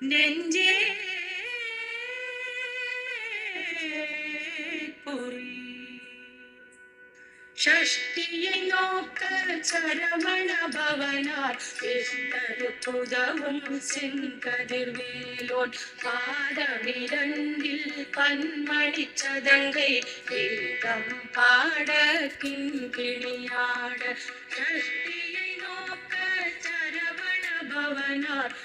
நெஞ்சே பொறி ஷஷ்டியை நோக்க சரவண பவனார். புதவும் செங்கதிர்வேலோன் பாதமிரண்டில் பன்மணி சதங்கை. வேதம் பாட கிங்கிணியாட ஷஷ்டியை நோக்க சரவண பவனார்.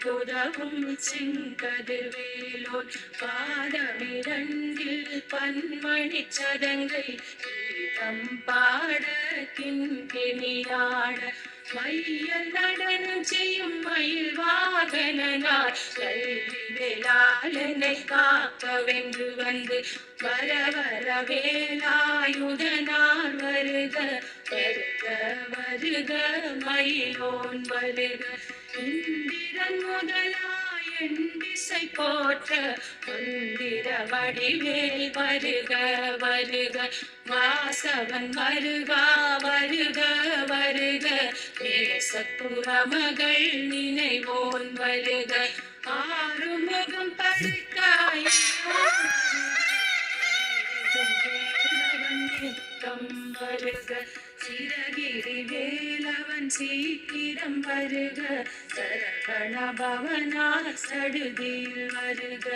புதவும் செங்கதிர்வேலோன் பாதமிரண்டில் பன்மணி சதங்கை கீதம் பாட கிண்கிணியாட மையல் நடனம் செய்யும் மயில் வாகனார் கல்வி வேளாளனை காக்க வென்று வந்து வர வர வேலாயுதனார் வருக வருக வருக மயிலோன் வருக. இந்திரன் முதலாய் திசை போற்ற மந்திர வடிவேல் வருக வருக. வாசவன் வருகா வருக வருக. தேசப்புற மகள் நினைவோன் வருக. ஆறுமுகம் படுக்காய் കൂട്ടം വരുക. ചിരകിരി വേലവൻ സീക്കിരം വരുക. ശരവണ ഭവനാ സടുതിയിൽ വരുക.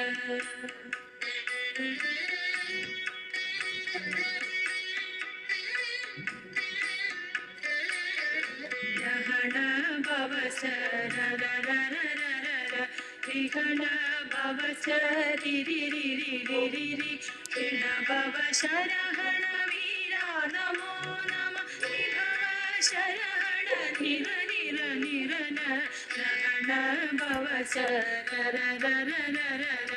ത്രിഗണ ഭവ ശരി ನಿರ ನಿರ ನಿರನ ನರಣ ಭವ ನರ ನರ ನರ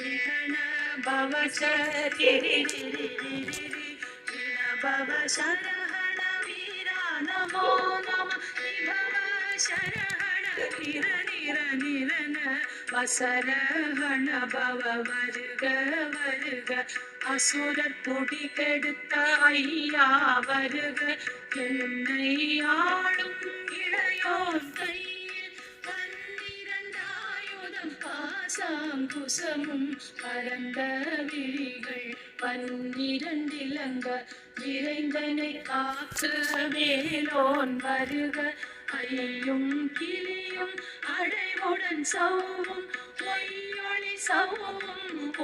ನಿರಣ ಭವ ತಿರಿ ತಿರಿ ನಿರ ಭವ ಶರಹಣ ವೀರ ನಮೋ ನಮ ನಿಭವ ಶರಹಣ ನಿರ ನಿರ ನಿರನ ವಸರಹಣ ಭವ ವರ್ಗ ವರ್ಗ அசுரர் பொடி கெடுத்த ஐயா வருக. என்னை ஆளும் இளையோன் கையில் பன்னிரண்டாயுதம் பாசாங்குசமும் பரந்த விழிகள் பன்னிரண்டிலங்க. விரைந்தனை காக்க வேலோன் வருக. கையும் கிளியும் அடைவுடன் சவும் பொய்யொளி சவும்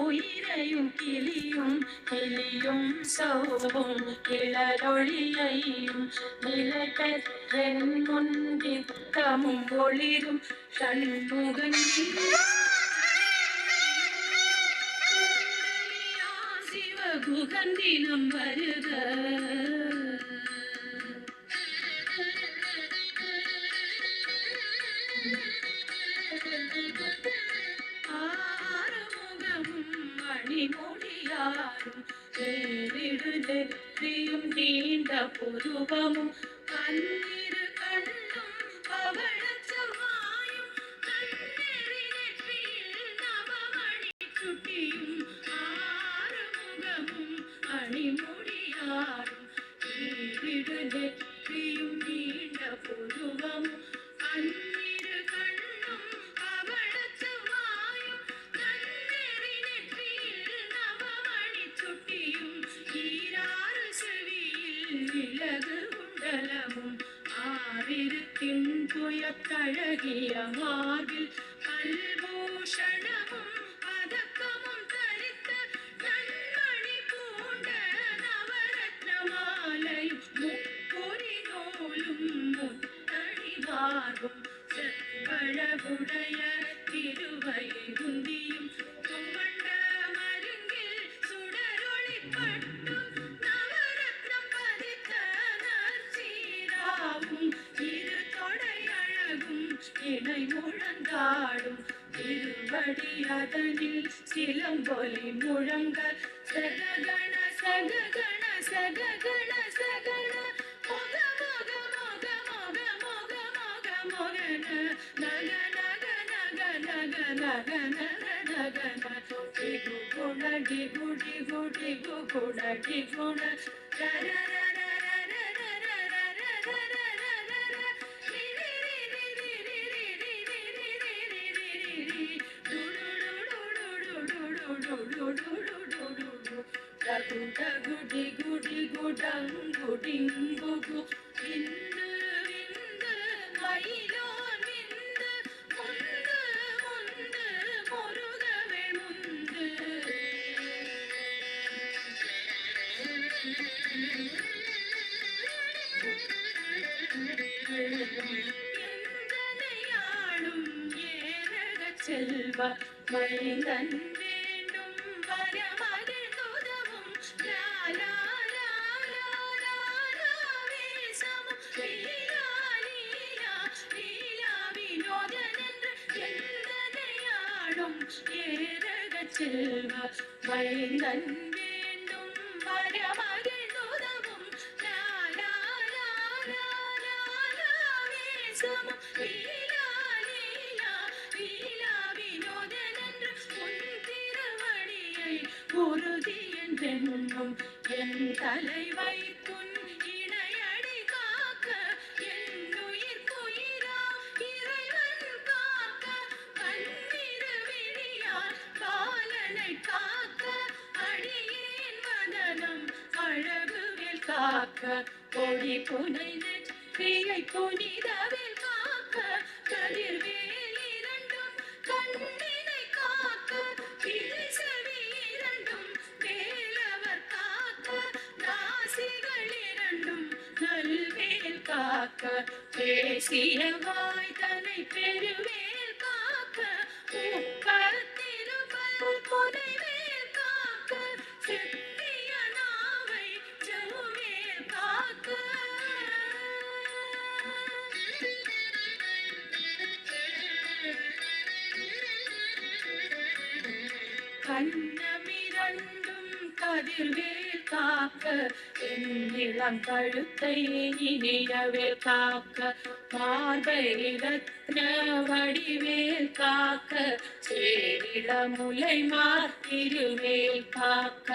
உயிரையும் கிளியும் கிளியும் சவும் கிளரொளியையும் நிலை பெற்றென் முன்பித்தமும் ஒளிரும் சண்முகன் சிவகுகந்தினம் வருக. மணி மொழியாரும் பேரிடு நெற்றியும் நீண்ட புருவமும் கண்ணீரு கண்ணும் பவழச்சவாயும் கண்ணெறி நெற்றியில் நவமணி சுட்டியும் ஆறுமுகமும் அணிமொழியாரும் பேரிடு நெற்றி ആരിരുത്തിൻ പുയത്തഴകിയ മാർഗിൽ കൽഭൂഷണവും പതക്കവും ധരിത്ത് നന്മണി പൂണ്ട നവരത്നമാലയും മുപ്പൊരി നൂലും മുത്തടി മാറും ചെപ്പഴകുടയ തിരുവൈകുന്തിയും அதனில் சிலம்பொலி முழங்க சககண சககண சககண சகண மொக மொக மொக மொக மொக மொக மொகன நக நக நக நக நக நக நக நக டிகு குண டிகு டிகு டிகு குண டிகுண ர ഡിഗുഡിഗുഡങ്കുഡിങ്കുകു ഇന്ന് വിന്ത് മയിലോൻ വിന്ത് മുന്ത് മുന്ത് മുരുകവൾ മുന്ത് എന്തനയാളും ഏരക ചെൽവ മൈ തന്നെ ും എൻ വൈകൻ വീണ്ടും காக்க கொடி புனை தீயை புனிதவில் காக்க கதிர்வேல் இரண்டும் கண்ணினை காக்க கிளி செவி இரண்டும் வேலவர் காக்க நாசிகள் இரண்டும் நல்வேல் காக்க பேசிய வாய்தனை பெருவேல் காக்க முப்பத்திருப்பல் புனைவேல் காக்க கண்ணமிரண்டும் கதிர்வேல் காக்க என் கழுத்தை இனியவேல் காக்க மார்பை ரத்ன வடிவேல் காக்க சேரிள முலை மார்த்திருவேல் காக்க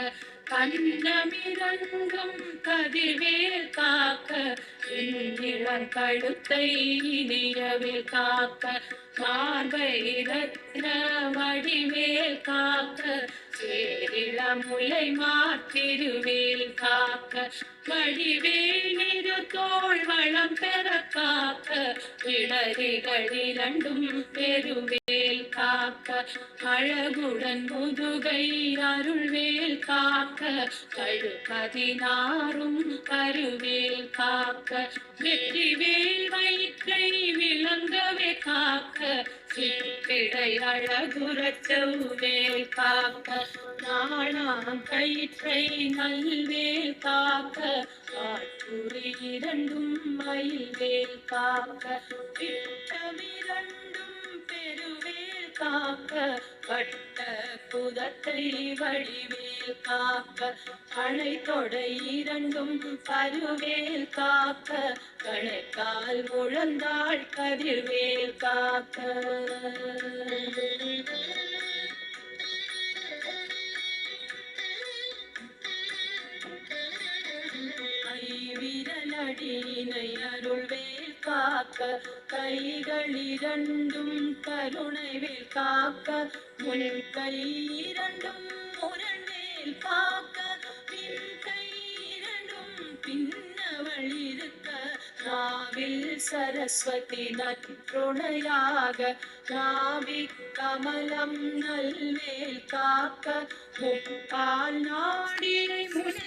கண்ணமிரண்டும் கதிர்வேல் காக்க என் கழுத்தை இனியவேல் காக்க மார்பை ரத்ன வடிவேல் காக்க சேரிள முலை மாத்திருவேல் காக்க வடிவேல் இரு தோள் வளம் பெற காக்க இடரிகள் இரண்டும் பெருவே அருள்வேல் காக்க அழகுடன் முதுகை அருள்வேல் காக்க கழுகதினாரும் கருவேல் காக்க வெற்றி வேல் வைக்கை விளங்கவே காக்க சிற்பிடை அழகுரச்சவேல் காக்க நாளாம் கயிற்றை நல்வேல் காக்க ஆற்றுரி இரண்டும் மயில்வேல் காக்க காக்க பட்ட புதத்தை வழிவேல் காக்க அணை தொடை இரண்டும் பருவேல் காக்க கணைக்கால் முழந்தாள் கதிர்வேல் காக்க. அடியினை அருள்வேல் காக்க கைகள் இரண்டும் கருணைவேல் காக்க முன் கை இரண்டும் முரண்வேல் காக்க பின் கை இரண்டும் பின்னவள் இருக்க நாவில் சரஸ்வதி நற்றுணையாக நாவி கமலம் நல்வேல் காக்க முப்பால் நாடி முனை